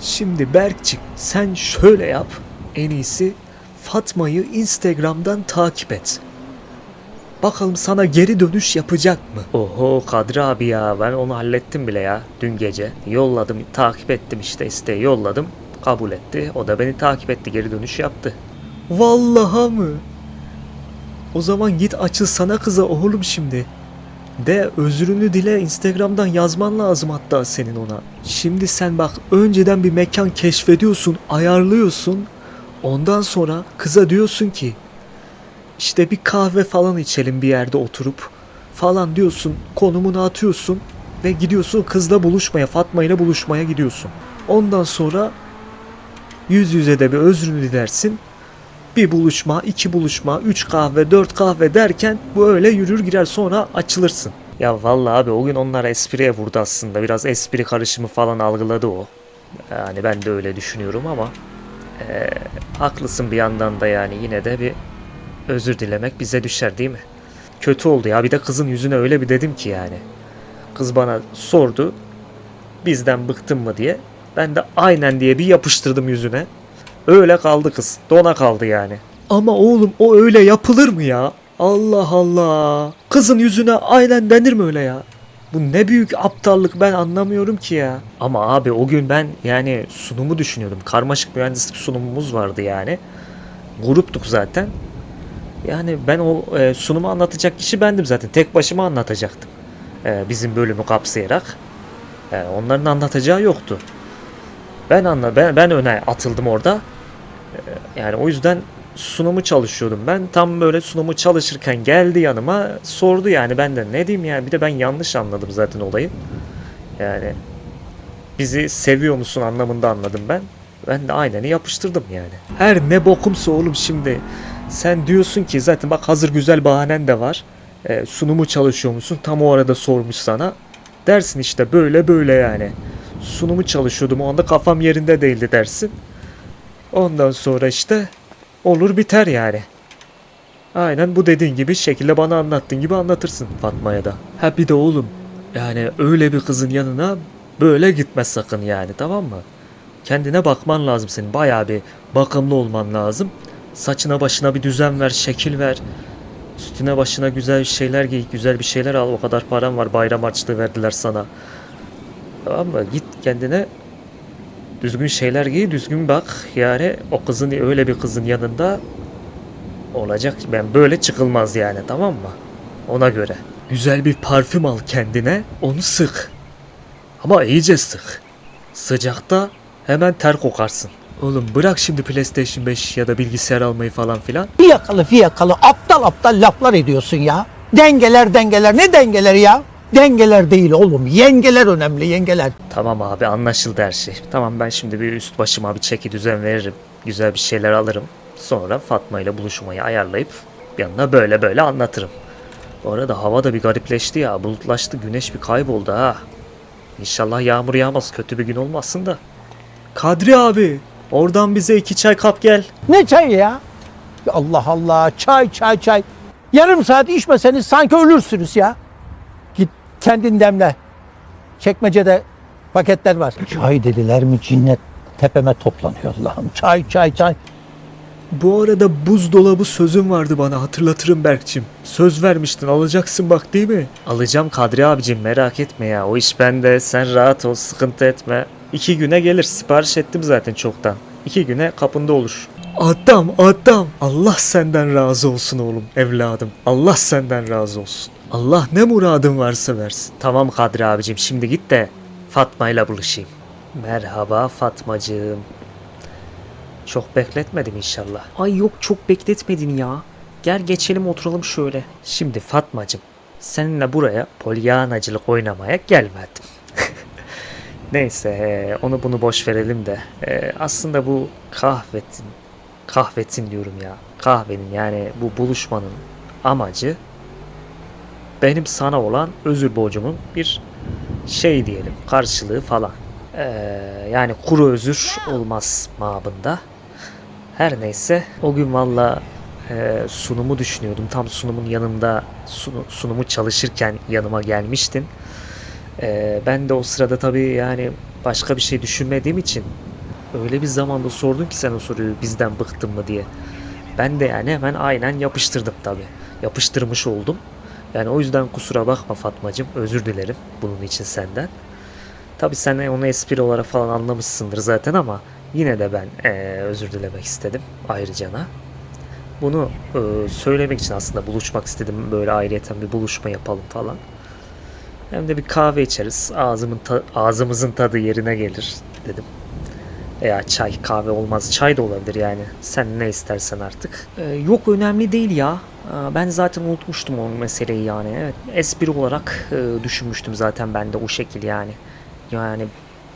Şimdi Berkçik sen şöyle yap. En iyisi Fatma'yı Instagram'dan takip et. Bakalım sana geri dönüş yapacak mı? Oho Kadri abi ya ben onu hallettim bile ya dün gece. Yolladım takip ettim işte isteği yolladım. Kabul etti. O da beni takip etti geri dönüş yaptı. Vallaha mı? O zaman git açıl sana kıza oğlum şimdi. De özrünü dile Instagram'dan yazman lazım hatta senin ona. Şimdi sen bak önceden bir mekan keşfediyorsun, ayarlıyorsun. Ondan sonra kıza diyorsun ki işte bir kahve falan içelim bir yerde oturup falan diyorsun. Konumunu atıyorsun ve gidiyorsun kızla buluşmaya, Fatma ile buluşmaya gidiyorsun. Ondan sonra yüz yüze de bir özrünü dilersin. Bir buluşma, iki buluşma, üç kahve, dört kahve derken bu öyle yürür girer sonra açılırsın. Ya vallahi abi o gün onlar espriye vurdu aslında. Biraz espri karışımı falan algıladı o. Yani ben de öyle düşünüyorum ama eee, haklısın bir yandan da yani yine de bir özür dilemek bize düşer değil mi? Kötü oldu ya bir de kızın yüzüne öyle bir dedim ki yani. Kız bana sordu bizden bıktın mı diye. Ben de aynen diye bir yapıştırdım yüzüne. Öyle kaldı kız. Dona kaldı yani. Ama oğlum o öyle yapılır mı ya? Allah Allah. Kızın yüzüne aynen denir mi öyle ya? Bu ne büyük aptallık ben anlamıyorum ki ya. Ama abi o gün ben yani sunumu düşünüyordum. Karmaşık mühendislik sunumumuz vardı yani. Gruptuk zaten. Yani ben o e, sunumu anlatacak kişi bendim zaten. Tek başıma anlatacaktım. E, bizim bölümü kapsayarak. E, onların anlatacağı yoktu. Ben anla ben ben öne atıldım orada. Ee, Yani o yüzden sunumu çalışıyordum. Ben tam böyle sunumu çalışırken geldi yanıma sordu yani ben de ne diyeyim yani bir de ben yanlış anladım zaten olayı. Yani bizi seviyor musun anlamında anladım ben. Ben de aynını yapıştırdım yani. Her ne bokumsa oğlum şimdi sen diyorsun ki zaten bak hazır güzel bahanen de var. Ee, sunumu çalışıyor musun? Tam o arada sormuş sana. Dersin işte böyle böyle yani. Sunumu çalışıyordum o anda kafam yerinde değildi dersin. Ondan sonra işte olur biter yani. Aynen bu dediğin gibi şekilde bana anlattığın gibi anlatırsın Fatma'ya da. Ha bir de oğlum yani öyle bir kızın yanına böyle gitme sakın yani tamam mı? Kendine bakman lazım senin bayağı bir bakımlı olman lazım. Saçına başına bir düzen ver, şekil ver. Üstüne başına güzel şeyler giy, güzel bir şeyler al. O kadar param var bayram harçlığı verdiler sana. Tamam mı? Git kendine düzgün şeyler giy, düzgün bak. Yani o kızın öyle bir kızın yanında olacak. Ben böyle çıkılmaz yani tamam mı? Ona göre. Güzel bir parfüm al kendine, onu sık. Ama iyice sık. Sıcakta hemen ter kokarsın. Oğlum bırak şimdi PlayStation 5 ya da bilgisayar almayı falan filan. Fiyakalı fiyakalı aptal aptal laflar ediyorsun ya. Dengeler dengeler ne dengeleri ya? Dengeler değil oğlum yengeler önemli yengeler. Tamam abi anlaşıldı her şey. Tamam ben şimdi bir üst başıma bir çeki düzen veririm. Güzel bir şeyler alırım. Sonra Fatma ile buluşmayı ayarlayıp yanına böyle böyle anlatırım. Bu arada hava da bir garipleşti ya. Bulutlaştı güneş bir kayboldu ha. İnşallah yağmur yağmaz kötü bir gün olmasın da. Kadri abi oradan bize iki çay kap gel. Ne çayı ya? Ya Allah Allah çay çay çay. Yarım saat içmeseniz sanki ölürsünüz ya. Kendin demle. Çekmecede paketler var. Çay dediler mi cinnet tepeme toplanıyor Allah'ım. Çay çay çay. Bu arada buzdolabı sözün vardı bana hatırlatırım Berkçim. Söz vermiştin alacaksın bak değil mi? Alacağım Kadri abicim merak etme ya o iş bende sen rahat ol sıkıntı etme. İki güne gelir sipariş ettim zaten çoktan. İki güne kapında olur. Adam adam Allah senden razı olsun oğlum evladım. Allah senden razı olsun. Allah ne muradın varsa versin. Tamam Kadri abicim şimdi git de Fatma ile buluşayım. Merhaba Fatmacığım. Çok bekletmedim inşallah. Ay yok çok bekletmedin ya. Gel geçelim oturalım şöyle. Şimdi Fatmacım seninle buraya polyanacılık oynamaya gelmedim. Neyse e, onu bunu boş verelim de. E, aslında bu kahvetin, kahvetin diyorum ya. Kahvenin yani bu buluşmanın amacı benim sana olan özür borcumun bir şey diyelim karşılığı falan. E, yani kuru özür olmaz mabında. Her neyse o gün valla e, sunumu düşünüyordum. Tam sunumun yanında sunu- sunumu çalışırken yanıma gelmiştin. E, ben de o sırada tabii yani başka bir şey düşünmediğim için Öyle bir zamanda sordun ki sen o soruyu bizden bıktın mı diye. Ben de yani hemen aynen yapıştırdım tabi. Yapıştırmış oldum. Yani o yüzden kusura bakma Fatmacığım. Özür dilerim bunun için senden. Tabi sen onu espri olarak falan anlamışsındır zaten ama yine de ben eee, özür dilemek istedim ayrıcana. Bunu eee, söylemek için aslında buluşmak istedim. Böyle ayrıyeten bir buluşma yapalım falan. Hem de bir kahve içeriz. Ağzımın ta- ağzımızın tadı yerine gelir dedim. Veya çay kahve olmaz. Çay da olabilir yani. Sen ne istersen artık. Ee, yok önemli değil ya. Ee, ben zaten unutmuştum o meseleyi yani. Evet espri olarak e, düşünmüştüm zaten ben de o şekil yani. Yani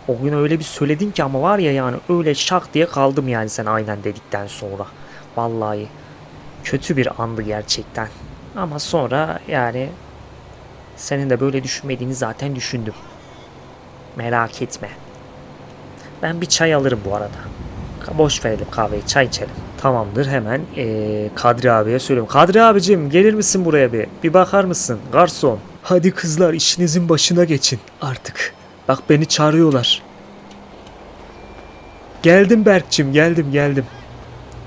o gün öyle bir söyledin ki ama var ya yani öyle şak diye kaldım yani sen aynen dedikten sonra. Vallahi kötü bir andı gerçekten. Ama sonra yani senin de böyle düşünmediğini zaten düşündüm. Merak etme. Ben bir çay alırım bu arada. Boş verelim kahveyi, çay içelim. Tamamdır hemen eee, Kadri abiye söylüyorum. Kadri abicim gelir misin buraya bir? Bir bakar mısın? Garson. Hadi kızlar işinizin başına geçin artık. Bak beni çağırıyorlar. Geldim Berkçim geldim geldim.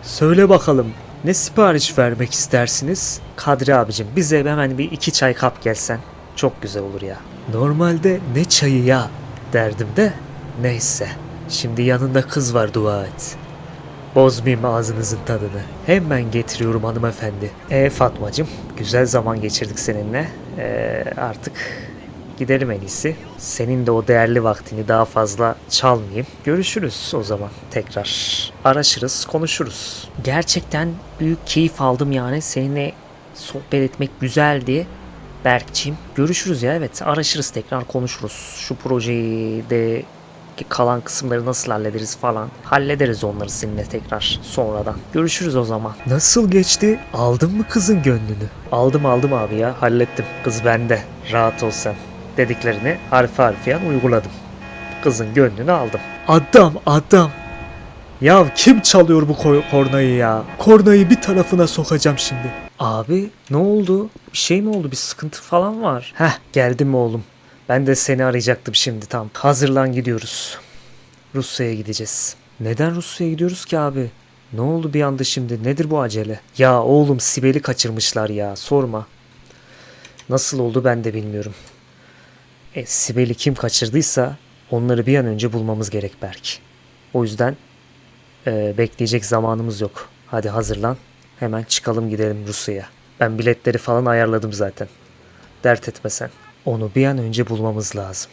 Söyle bakalım ne sipariş vermek istersiniz? Kadri abicim bize hemen bir iki çay kap gelsen. Çok güzel olur ya. Normalde ne çayı ya derdim de neyse. Şimdi yanında kız var dua et. Bozmayayım ağzınızın tadını. Hemen getiriyorum hanımefendi. E Fatmacığım güzel zaman geçirdik seninle. E, artık gidelim en iyisi. Senin de o değerli vaktini daha fazla çalmayayım. Görüşürüz o zaman tekrar. Araşırız, konuşuruz. Gerçekten büyük keyif aldım yani. Seninle sohbet etmek güzeldi. Berkçim. Görüşürüz ya evet. Araşırız tekrar konuşuruz. Şu projeyi de kalan kısımları nasıl hallederiz falan. Hallederiz onları seninle tekrar sonradan. Görüşürüz o zaman. Nasıl geçti? Aldın mı kızın gönlünü? Aldım aldım abi ya. Hallettim. Kız bende. Rahat ol sen. Dediklerini harfi harfiyen uyguladım. Kızın gönlünü aldım. Adam adam. Ya kim çalıyor bu ko- kornayı ya? Kornayı bir tarafına sokacağım şimdi. Abi ne oldu? Bir şey mi oldu? Bir sıkıntı falan var. Heh geldim oğlum. Ben de seni arayacaktım şimdi tam. Hazırlan gidiyoruz. Rusya'ya gideceğiz. Neden Rusya'ya gidiyoruz ki abi? Ne oldu bir anda şimdi? Nedir bu acele? Ya oğlum Sibel'i kaçırmışlar ya. Sorma. Nasıl oldu ben de bilmiyorum. E, Sibel'i kim kaçırdıysa onları bir an önce bulmamız gerek Berk. O yüzden ee, bekleyecek zamanımız yok. Hadi hazırlan. Hemen çıkalım gidelim Rusya'ya. Ben biletleri falan ayarladım zaten. Dert etme sen. Onu bir an önce bulmamız lazım.